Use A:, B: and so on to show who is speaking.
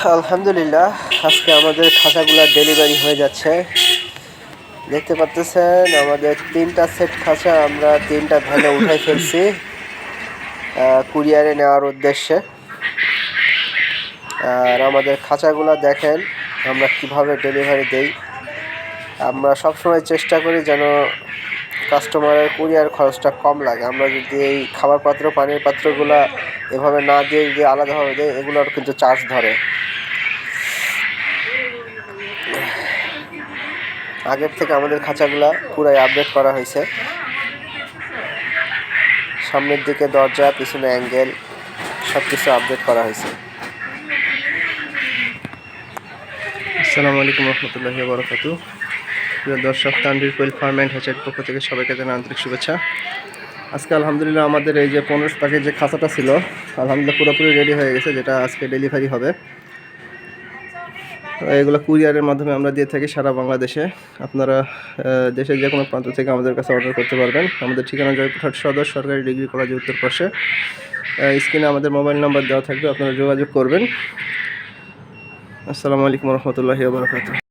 A: আলহামদুলিল্লাহ, আজকে আমাদের খাঁচাগুলো ডেলিভারি হয়ে যাচ্ছে। দেখতে পাচ্তেছেন আমাদের তিনটা সেট খাঁচা আমরা তিনটা ভ্যানে উঠাই ফেলছি কুরিয়ারে নেওয়ার উদ্দেশ্যে। আর আমাদের খাঁচাগুলো দেখেন, আমরা কীভাবে ডেলিভারি দেই। আমরা সবসময় চেষ্টা করি যেন কাস্টমারের কুরিয়ার খরচটা কম লাগে। আমরা যদি এই খাবার পাত্র পানির পাত্রগুলো এভাবে না দিয়ে যদি আলাদাভাবে দিই, এগুলোর কিন্তু চার্জ ধরে। আগের থেকে আমাদের খাঁচাগুলা পুরাই আপডেট করা হয়েছে। সামনের দিকে দরজা, পিছনে অ্যাঙ্গেল সব কিছু আপডেট করা হয়েছে। আসসালামু আলাইকুম রহমতুল্লাহি বরকাতু প্রিয় দর্শক, তানভীর কোয়েল ফার্ম অ্যান্ড হ্যাচের পক্ষ থেকে সবাইকে জানাই আন্তরিক শুভেচ্ছা। আজকে আলহামদুলিল্লাহ আমাদের এই যে পনেরো পাখির যে খাঁচাটা ছিল, আলহামদুলিল্লাহ পুরোপুরি রেডি হয়ে গেছে, যেটা আজকে ডেলিভারি হবে। এগুলো কুরিয়ারের মাধ্যমে আমরা দিয়ে থাকি সারা বাংলাদেশে। আপনারা দেশের যে কোনো প্রান্ত থেকে আমাদের কাছে অর্ডার করতে পারবেন। আমাদের ঠিকানা জয়পুরহাট সদর, সরকারি ডিগ্রি কলেজের উত্তর পাশে। স্ক্রিনে আমাদের মোবাইল নাম্বার দেওয়া থাকবে, আপনারা যোগাযোগ করবেন। আসসালামু আলাইকুম রহমতুল্লাহি বারকাত